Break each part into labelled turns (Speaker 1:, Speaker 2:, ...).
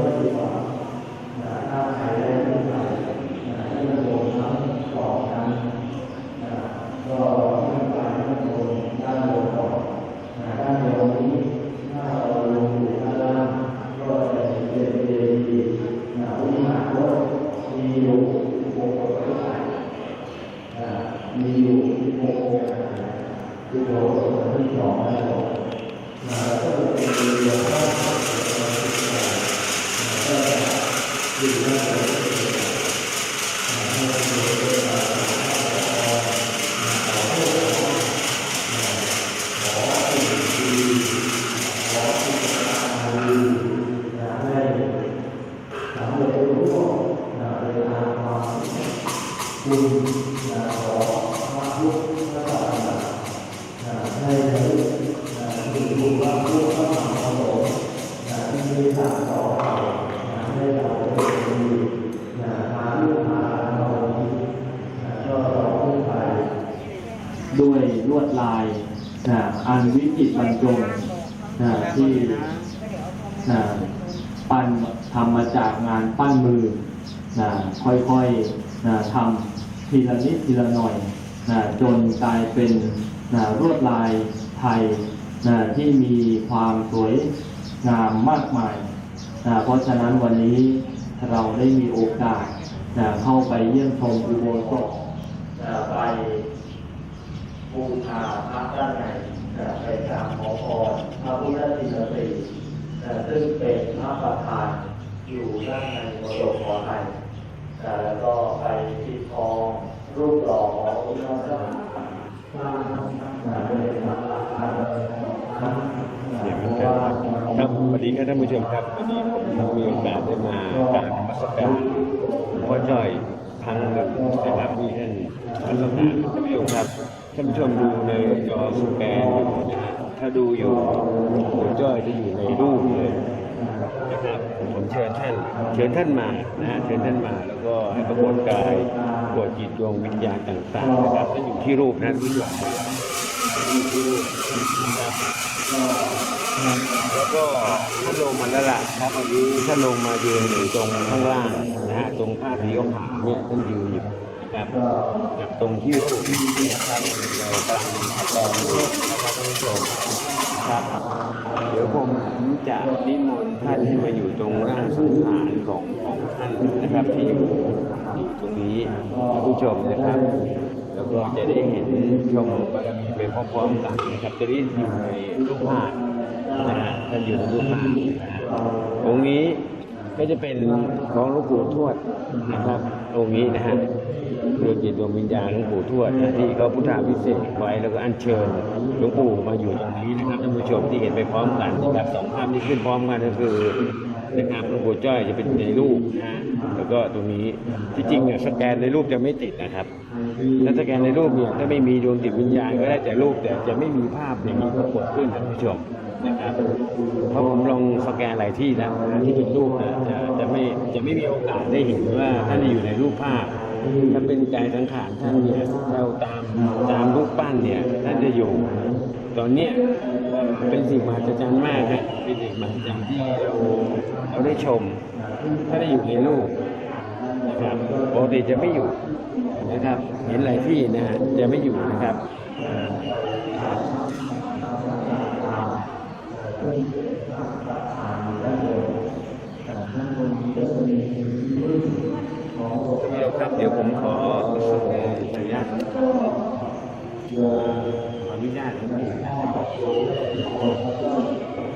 Speaker 1: โนะทำทีละนิดทีละหน่อยนะจนกลายเป็นนะลวดลายไทยนะที่มีความสวยงามมากมายนะเพราะฉะนั้นวันนี้เราได้มีโอกาสนะเข้าไปเยี่ยมชมอุโบสถนะไปบูชาพระด้านในนะไปกราบขอพรพระพุทธศิลปีนะซึ่งเป็นพระประธานอยู่ด้านในมรดกของไทย แล้วก็ไปปิดทองรูปหล่อของค์พระสัมมาสัมพุทธเจ้าครับ
Speaker 2: เดี๋ยวมันจะครับสวัสดีครับท่านผู้ชมครับวันนี้ผมมีโอกาสได้มากราบมัสการหลวงพ่อจ้อยครั้งหนึ่งนะครับที่ท่านท่านผู้ชมครับท่านผู้ชมดูในจอสแกนถ้าดูอยู่หลวงพ่อจ้อยจะอยู่ในรูปเลยนะครับ ผมเชิญท่าน เชิญท่านมานะเชิญท่านมา แล้วก็ให้ปรากฏกายปวดจิตดวงวิญญาณต่างๆนะครับท่านอยู่ที่รูปนะท่านผู้ชมอยู่ที่รูปแล้วก็ท่านลงมาแล้วล่ะครับวันนี้ท่านลงมายืนอยู่ตรงข้างล่างนะฮะตรงผ้าสีขาวเนี่ยท่านยืนอยู่ครับบตรงที่รูปนะครับเรากำลังแปลงรูปนะครับท่านผู้ชม ครับ เดี๋ยวผมจะนิมนต์ท่านให้มาอยู่ตรงร่างสังขารของของท่านนะครับที่อยู่อยู่ตรงนี้ผู้ชมนะครับ แล้วก็จะได้เห็นชมบารมีไปพร้อมๆกันนะครับจะได้อยู่ในรูปภาพนะฮะท่านอยู่ในรูปภาพนะฮะองค์นี้ก็จะเป็นของหลวงปู่ทวดนะครับองค์นี้นะฮะ ดวงจิตดวงวิญญาณหลวงปู่ทวดนะที่เขาพุทธาพิเศษไว้แล้วก็อัญเชิญหลวงปู่มาอยู่ตรงนี้นะครับท่านผู้ชมที่เห็นไปพร้อมกันนะครับสองภาพที่ขึ้นพร้อมกันก็คือนะครับหลวงปู่จ้อยจะเป็นในรูปนะฮะแล้วก็ตรงนี้ที่จริงเนี่ยสแกนในรูปจะไม่ติดนะครับถ้าสแกนในรูปเนี่ยถ้าไม่มีดวงจิตวิญญาณก็ได้แต่รูปแต่จะไม่มีภาพอย่างนี้ปรากฏขึ้นท่านผู้ชมนะครับเพราะผมลองสแกนหลายที่นะที่เป็นรูปนะจะจะไม่จะไม่มีโอกาสได้เห็นว่าท่านอยู่ในรูปภาพ ถ้าเป็นกายสังขารท่านเนี่ยเราตามตามรูปปั้นเนี่ยท่านจะอยู่ ตอนเนี้ยเป็นสิ่งมหัศจรรย์มากนะเป็นสิ่งมหัศจรรย์ที่เราเราได้ชม ถ้าได้อยู่ในรูปนะครับปกติจะไม่อยู่นะครับ เห็นหลายที่นะฮะจะไม่อยู่นะครับอ่า ครับเดี๋ยวผมขออนุญาตขออนุญาต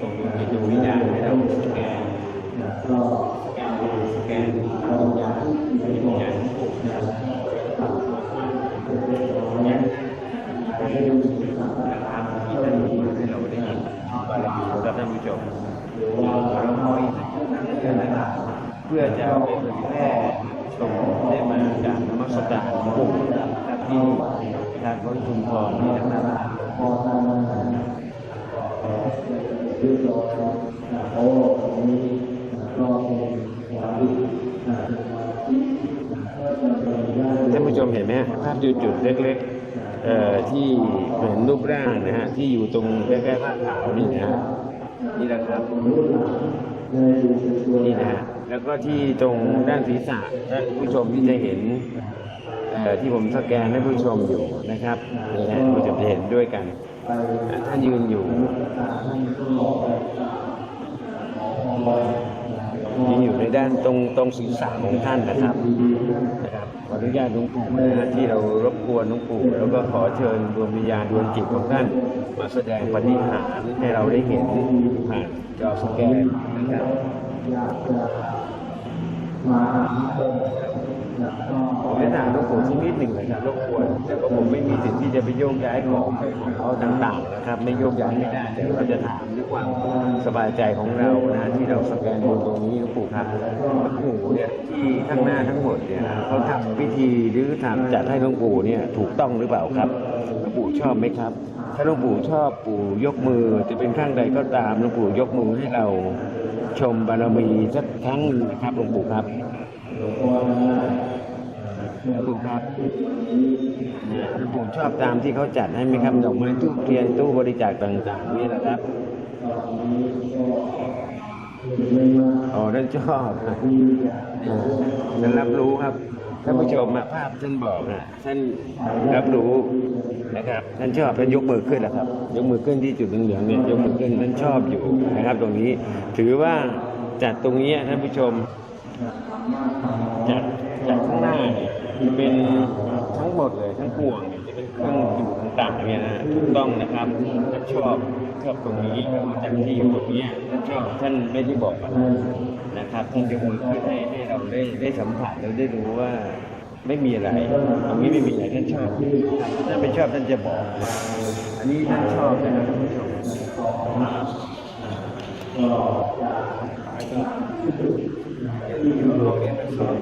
Speaker 2: ส่งดวงจิตดวงวิญญาณให้เราสแกน
Speaker 1: ก็
Speaker 2: สแกนวิญญาณวิญญาณปู่นะครับ
Speaker 1: เป็นเรื่องของเนี้ยให้ดูสิครับ
Speaker 2: ทางที่ท่านมีให้เราได้เห็นบรมีครับท่านผู้ชม
Speaker 1: หรือว่าเราน้อย
Speaker 2: เพื่อจะเผยแพร่ ชมได้มาจากนมัสการปู่ที่ทางวัดชุมพรนี่นะครับ
Speaker 1: พอทำอาหารยืดรอโอ้ตรงนี้ก็เป็นความดีอ่านความที่
Speaker 2: ท่านผู้ชมเห็นไหมภาพจุดๆเล็กๆที่เหมือนรูปร่างนะฮะที่อยู่ตรงใกล้ๆผ้าขาวนี่นะฮะนี่แหละครับ
Speaker 1: นี่
Speaker 2: นะฮะ แล้วก็ที่ตรงด้านศีรษะท่านผู้ชมที่จะเห็นที่ผมสแกนให้ผู้ชมอยู่นะครับนี่นะผู้ชมจะเห็นด้วยกันท่านยืนอยู่ยืนอยู่ในด้านตรงตรงศีรษะของท่านนะครับ
Speaker 1: นะ
Speaker 2: ครับขออนุญาตหลวงปู่นะที่เรารบกวนหลวงปู่แล้วก็ขอเชิญดวงวิญญาณดวงจิตของท่านมาแสดงปฏิหารให้เราได้เห็นผ่านจอสแกนนะครับ
Speaker 1: อยากจะมาหาคนแล้วก็
Speaker 2: ผมจะถามหลวงปู่สักนิดหนึ่งนะครับรบกวนแต่ว่าผมไม่มีสิทธิ์ที่จะไปโยกย้ายของของเขาต่างๆนะครับ ไม่โยกย้ายไม่ได้แต่เราจะถามด้วยความสบายใจของเรานะที่เราสแกนดูตรงนี้หลวงปู่ครับหลวงปู่เนี่ยที่ข้างหน้าทั้งหมดเนี่ยเขาทำพิธีหรือทำจัดให้หลวงปู่เนี่ยถูกต้องหรือเปล่าครับหลวงปู่ชอบไหมครับ ถ้าหลวงปู่ชอบปู่ยกมือจะเป็นข้างใดก็ตามหลวงปู่ยกมือให้เรา ชมบารมีสักครั้งหนึ่งนะครับหลวงปู่ครับหลวงปู่ครับเนี่ยหลวงปู่ชอบตามที่เขาจัดให้ไหมครับดอกไม้ทูบเทียนตู้บริจาคต่างๆนี่แหละครับอ๋อท่านชอบครับท่านรับรู้ครับ ท่านผู้ชมอะภาพท่านบอกนะท่านรับรู้นะครับ ท่านชอบท่านยกมือขึ้นนะครับ ยกมือขึ้นที่จุดเหลืองๆเนี่ยยกมือขึ้นท่านชอบอยู่นะครับ ตรงนี้ถือว่าจัดตรงนี้ท่านผู้ชมจากจากข้างหน้าเนี่ยเป็นทั้งหมดเลยทั้งปวงเนี่ยจะเป็นเครื่องอยู่ต่างๆเนี่ยนะถูกต้องนะครับท่านชอบชอบตรงนี้จากที่อยู่ตรงเนี้ยท่านชอบท่านไม่ได้บอกอะไรนะครับท่านจะมือขึ้นให้ให้ เราได้ได้สัมผัสเราได้รู้ว่าไม่มีอะไรตรงนี้ไม่มีอะไรท่านชอบถ้านไม่ชอบท่านจะบอก อันนี้ท่านชอบนะครับท่านผู้ชมเราเนี่ยท่านชอบ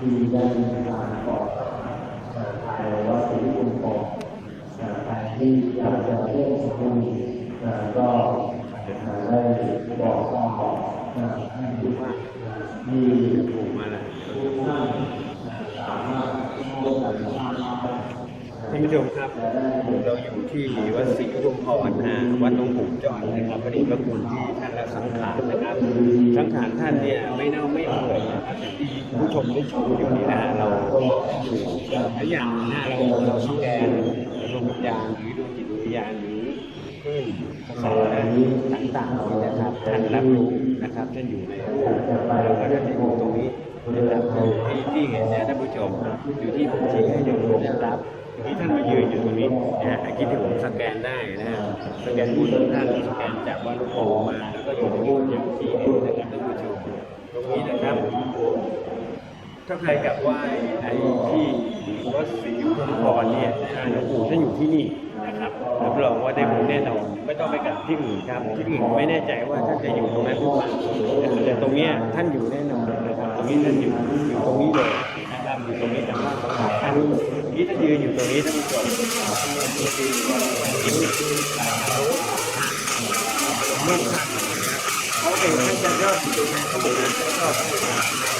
Speaker 1: ที่ได้มีการก่อภายในวัดศรีชุมพรใครที่อยาก จะเล่นสกุลก็ได้บอกต่อให้ดูว่าที่
Speaker 2: ถูกมาแล้ว
Speaker 1: ท่านสามารถร่วมกันสร้าง
Speaker 2: ท่านผู้ชมครับ เราอยู่ที่วัดศรีชุมพรนะวัดหลวงปู่จอดนะครับพอดีพระคุณที่ท่านละสังขารนะครับ สังขารท่านเนี่ยไม่เน่าไม่เปื่อยนะครับที่ผู้ชมได้ชมอยู่นี่นะเราหลายอย่างนะเราเราสแกนดงวิญญาณหรือดวงจิต วิญญาณหรือคลื่นกระแสต่างๆนี่นะครับท่านรับรู้นะครับท่านอยู่ในเราก็จะอยู่ตรงนี้นะครับที่ที่เห็นเนี่ยท่านผู้ชมอยู่ที่ผมชี้ให้ดูได้รับที่ท่านมายืนอยู่ตรงนี้นะฮะคิดที่ผมสแกนได้นะฮะสแกนบุญท่านสแกนจากวัดหลวงปู่มาแล้วก็อยู่ในรูปอย่างที่เห็นนะครับท่านผู้ชมตรงนี้นะครับถ้าใครกลับไหว้ไอ้ที่วัดศรีชุมพรเนี่ยนะหลวงปู่ท่านอยู่ที่นี่ นะครับรับรองว่าได้บุญแน่นอนไม่ต้องไปกลับที่อื่นครับที่อื่นไม่แน่ใจว่าท่านจะอยู่ตรงนั้นหรือเปล่าแต่ตรงเนี้ยท่านอยู่แน่นอนนะครับตรงนี้ท่านอยู่อยู่ตรงนี้เลยนะครับอยู่ตรงนี้แต่ว่าของท่านที่ท่านยืนอยู่ตรงนี้ท่านผู้ชมเขาเป็นท่านจะยอดอยู่ในเขาบอกท่านชอบ
Speaker 1: มา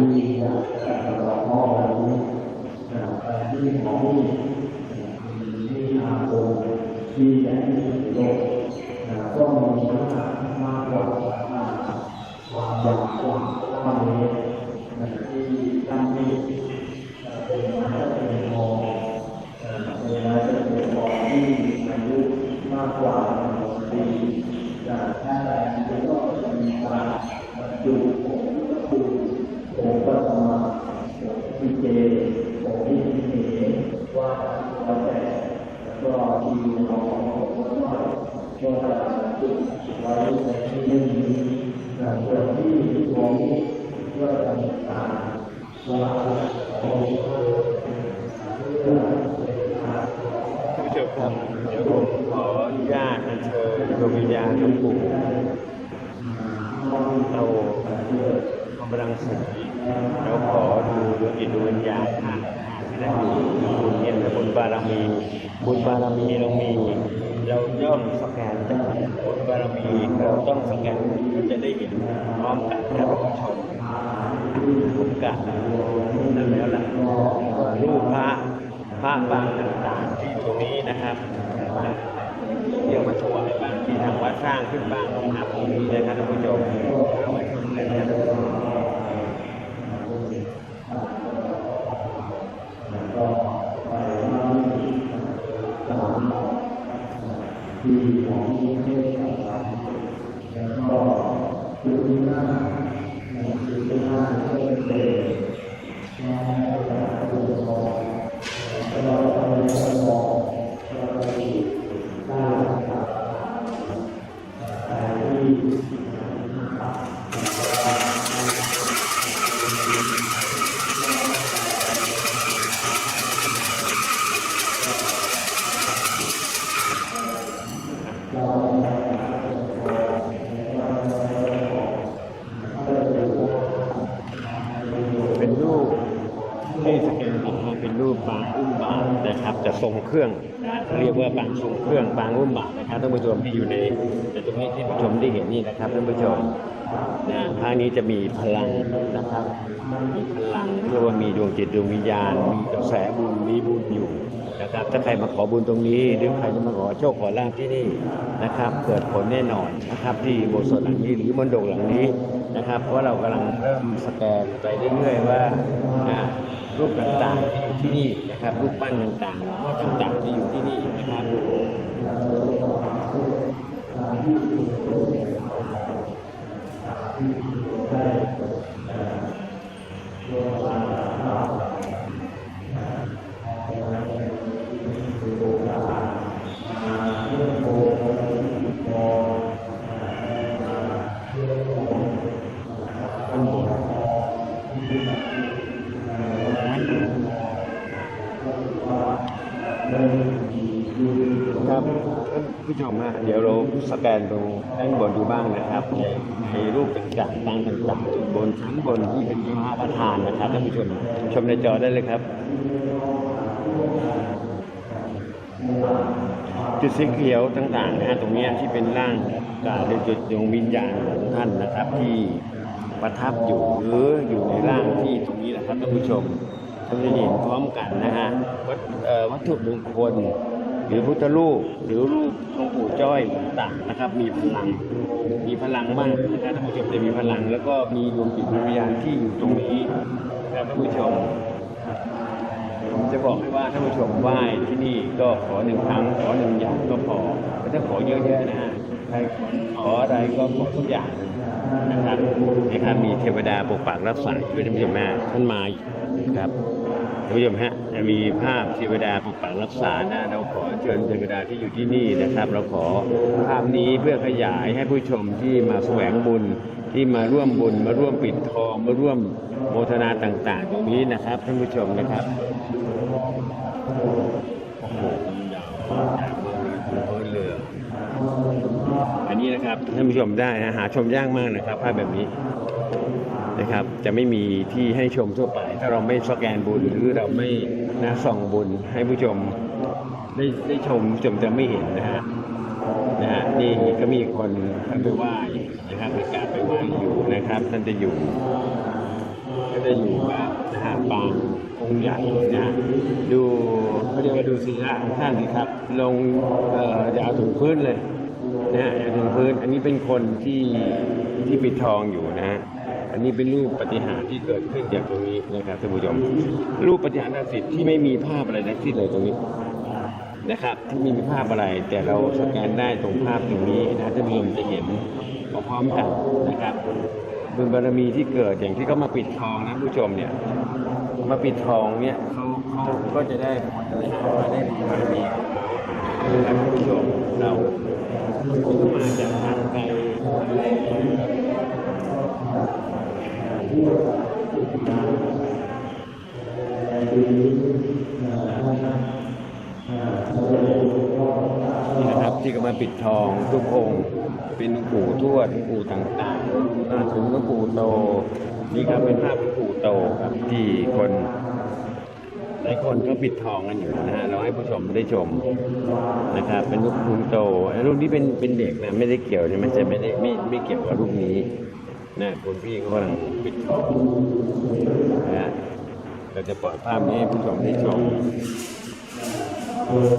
Speaker 1: ปฏิบัติธรรมแล้วก็เราพ่อที่ที่ของที่ที่อาคม ที่ของของว่าก็จะจุดไว้ในที่นี้ส่วนที่ของก็จะมีการวางของเพื่อเป็นการ
Speaker 2: ท่านผู้ชมครับเดี๋ยวผมขออนุญาตเชิญดวงวิญญาณหลวงปู่เอากำลังสีเราขอดูดวงจิตดวงวิญญาณท่าน ได้มีบุญเย็นและบุญบารมี บุญบารมีเรามี เราย่อมสแกนจากบุญบารมีเราต้องสแกนจะได้เห็นพร้อมกันครับท่านผู้ชมผมกะนั่นแล้วล่ะรูปพระพระบางต่างๆที่ตรงนี้นะครับเดี๋ยวมาถวายบ้างที่ทางวัดสร้างขึ้นบ้างนะครับตรงนี้นะครับท่านผู้ชมเอาไว้ชมเลยนะครับ
Speaker 1: ที่ของที่เทศต่างๆแล้วก็คือหน้าจุดที่หน้าก็เป็นเด็ก
Speaker 2: เครื่อง เรียกว่าปางทรงเครื่องปางอุ้มบาตรนะครับท่านผู้ชมที่อยู่ในตรงนี้ที่ผู้ชมได้เห็นนี่นะครับท่านผู้ชมนะภาคนี้จะมีพลังนะครับมีพลังเรียกว่ามีดวงจิตดวงวิญญาณ มีกระแสบุญมีบุญอยู่นะครับถ้าใครมาขอบุญตรงนี้ หรือใครจะมาขอโชคขอลาภที่นี่นะครับ เกิดผลแน่นอนนะครับ ที่โบสถ์หลังนี้หรือมณฑปหลังนี้ นะครับเพราะเรากำลังเริ่มสแกนไปเรื่อยๆว่ารูปต่างๆที่อยู่ที่นี่นะครับรูปปั้นต่างๆต่างๆที่อยู่ที่นี่นะครับครับ ผู้ชมฮะเดี๋ยวเราสแกนตรงด้านบนดูบ้างนะครับในในรูปต่างๆตั้งต่างๆจุดบนชั้นบนที่เป็นพระประธานนะครับท่านผู้ชมชมในจอได้เลยครับจุดสีเขียวต่างๆนะฮะตรงนี้ที่เป็นร่างกายเป็นจุดดวงวิญญาณของท่านนะครับ ที่ประทับอยู่หรืออยู่ในร่างที่ตรงนี้นะครับท่านผู้ชมท่านจะเห็นพร้อมกันนะฮะวัตถุมงคล หรือพุทธรูปหรือรูปหลวงปู่จ้อยต่างๆนะครับ มีพลัง มีพลังมากนะครับท่านผู้ชมจะมีพลัง แล้วก็มีดวงจิตวิญญาณที่อยู่ตรงนี้นะครับท่านผู้ชมผมจะบอกให้ว่าท่านผู้ชมไหว้ที่นี่ก็ขอหนึ่งครั้งขอหนึ่งอย่างก็พอไม่ต้องขอเยอะๆนะฮะขออะไรก็ขอทุกอย่างนะครับนะครับมีเทวดาปกปักรักษาด้วยท่านผู้ชมแม่ท่านมาครับ ท่านผู้ชมฮะจะมีภาพเทวดาปกปักรักษานะเราขอเชิญเทวดาที่อยู่ที่นี่นะครับ เราขอภาพนี้เพื่อขยายให้ผู้ชมที่มาแสวงบุญที่มาร่วมบุญมาร่วมปิดทองมาร่วมโมทนาต่างๆ ตรงนี้นะครับท่านผู้ชมนะครับโอ้โหยาวจากเมืองเรืออันนี้นะครับท่านผู้ชมได้นะหาชมยากมากนะครับภาพแบบนี้ นะครับ จะไม่มีที่ให้ชมทั่วไป ถ้าเราไม่สแกนบุญหรือเราไม่นะส่องบุญให้ผู้ชมได้ได้ชมชมจะไม่เห็นนะฮะนะฮะนี่ก็มีคนท่านไปไหว้นะครับไปกราบไปไหว้อยู่นะครับท่านจะอยู่
Speaker 1: ก็จะอยู่แบบนะฮะบางองค์ใหญ่นะดูเขาเรียกว่าดูศีรษะของท่านสิครับ ลงเอ่อจะเอาถึงพื้นเลยนะฮะถึงพื้นอันนี้เป็นคนที่ที่ปิดทองอยู่นะฮะ อันนี้เป็นรูปปฏิหารที่เกิดขึ้นจากตรงนี้นะครับท่านผู้ชมรูปปฏิหารย์ศักดิ์สิทธิ์ที่ไม่มีภาพอะไรทั้งสิ้นเลยตรงนี้นะครับที่ไมมีภาพอะไร แต่เราสแกนได้ตรงภาพตรงนี้นะท่านผู้ชมจะเห็นพร้อมกันนะครับบุญบารมีที่เกิดอย่างที่เขามาปิดทองนะผู้ชมเนี่ยมาปิดทองเนี่ยเขาเขาก็จะได้ผลอะไรมาได้บุญบารมีนะครับท่านผู้ชมเรามาจากทางไกล นี่นะครับที่ก็มาปิดทองทุกองค์เป็นปู่ทวดปู่ต่างๆมาถึงหลวงปู่โตนี่ครับเป็นภาพปู่โตครับที่คนหลายคนก็ปิดทองกันอยู่นะฮะเราให้ผู้ชมได้ชมนะครับเป็นรูปปู่โตไอ้รูปนี้เป็นเป็นเด็กนะไม่ได้เกี่ยวใช่ไหมจะไม่ได้ไม่ไม่เกี่ยวกับรูปนี้ นะคุณพี่เขากำลังปิดทองนะฮะเราจะปล่อยภาพนี้ให้ผู้ชมได้ชมเออ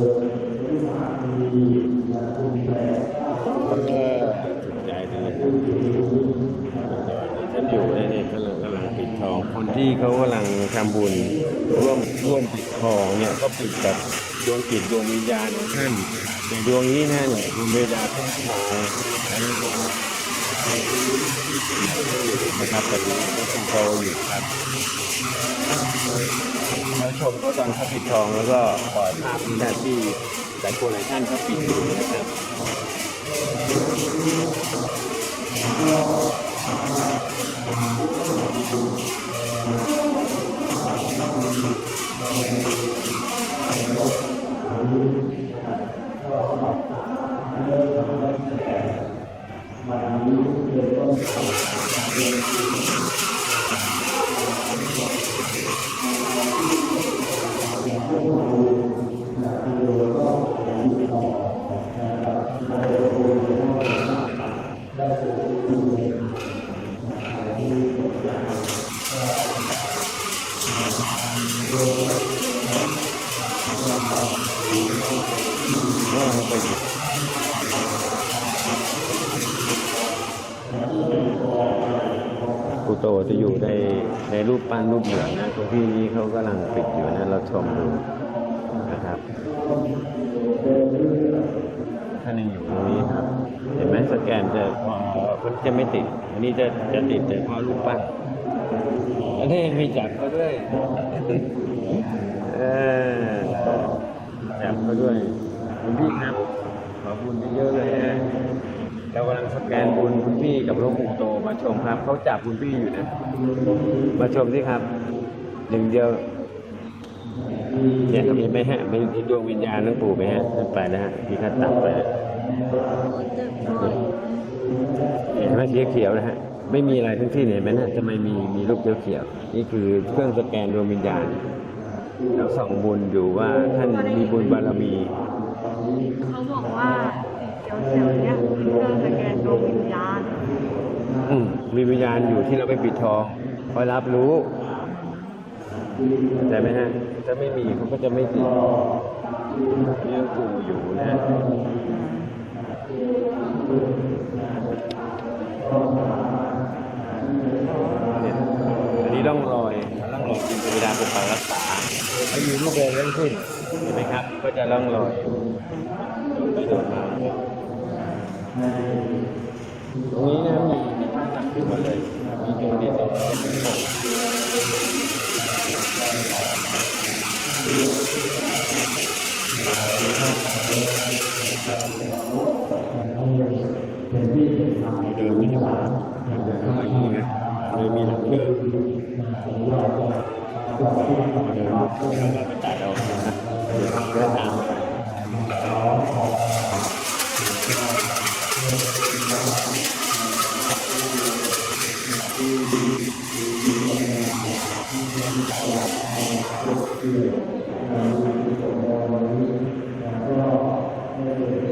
Speaker 1: ถูกใจเลยท่านอยู่ในนี่กำลังกำลังปิดทอง คนที่เขากำลังทำบุญร่วมร่วมปิดทองเนี่ยก็ปิดกับดวงจิตดวงวิญญาณของท่านในดวงนี้นะเนี่ยดวงเวลาท่านทองอั นะครับตอนนี้ก็เป็นโตอยู่ครับมาชมก็ตอนเขาปิดทองแล้วก็ปล่อยภาพนี้นะที่หลายคนหลายท่านเขาปิดอยู่นะครับ ก็ ปูโตจะอยู่ในในรูปปั้นรูปเหมือนนะคุณพี่นี้เขากำลังปิดอยู่นะเราชมดูนะครับท่านยังอยู่ตรงนี้ครับ เห็นไหมสแกนจะพอมันจะไม่ติด อันนี้จะจะติดแต่พอรูปปั้นอันนี้มีจับเขาด้วยเออจับเขาด้วยคุณพี่ครับขอบุญเยอะเลยนะ เรากำลังสแกนบุญคุณพี่กับหลวงปู่โตมาชมครับเขาจับคุณพี่อยู่นะมาชมสิครับหนึ่งเดียวเนี่ยเห็นไหมฮะมีดวงวิญญาณหลวงปู่ไหมฮะขึ้นไปนะฮะที่เขาตัดไปนะเห็นไหมสีเขียวนะฮะไม่มีอะไรทั้งสิ้นเห็นไหมนะทำไมมีมีรูปเขียวๆนี่คือเครื่องสแกนดวงวิญญาณเราส่องบุญอยู่ว่าท่านมีบุญบารมี
Speaker 3: เขาบอกว่า เขียวเนี่ยคือเครื่องสแกนดวงวิญญาณ
Speaker 1: อืมมีวิญญาณอยู่ที่เราไปปิดทองคอยรับรู้แต่ไหมฮะถ้าไม่มีเขาก็จะไม่ติดนี่หลวงปู่อยู่นะฮะเนี่ยอันนี้ร่องรอยร่องรอยจิตเวลาปกปักรักษาไม่มีรูปเลยทั้งสิ้นเห็นไหมครับ ก็จะร่องรอยไปโดนมา ตรงนี้นะมีมีผ้าหนักขึ้นมาเลยมีดวงดินตรงนี้เป็นหก
Speaker 2: เป็นที่าง
Speaker 1: เดินไม่ได้มาเดินเข้ามาอย่างนี้นะเลยมีหลังเดินเดินแล้วก็ไปตัดเอานะเดินเดินตาม Amen.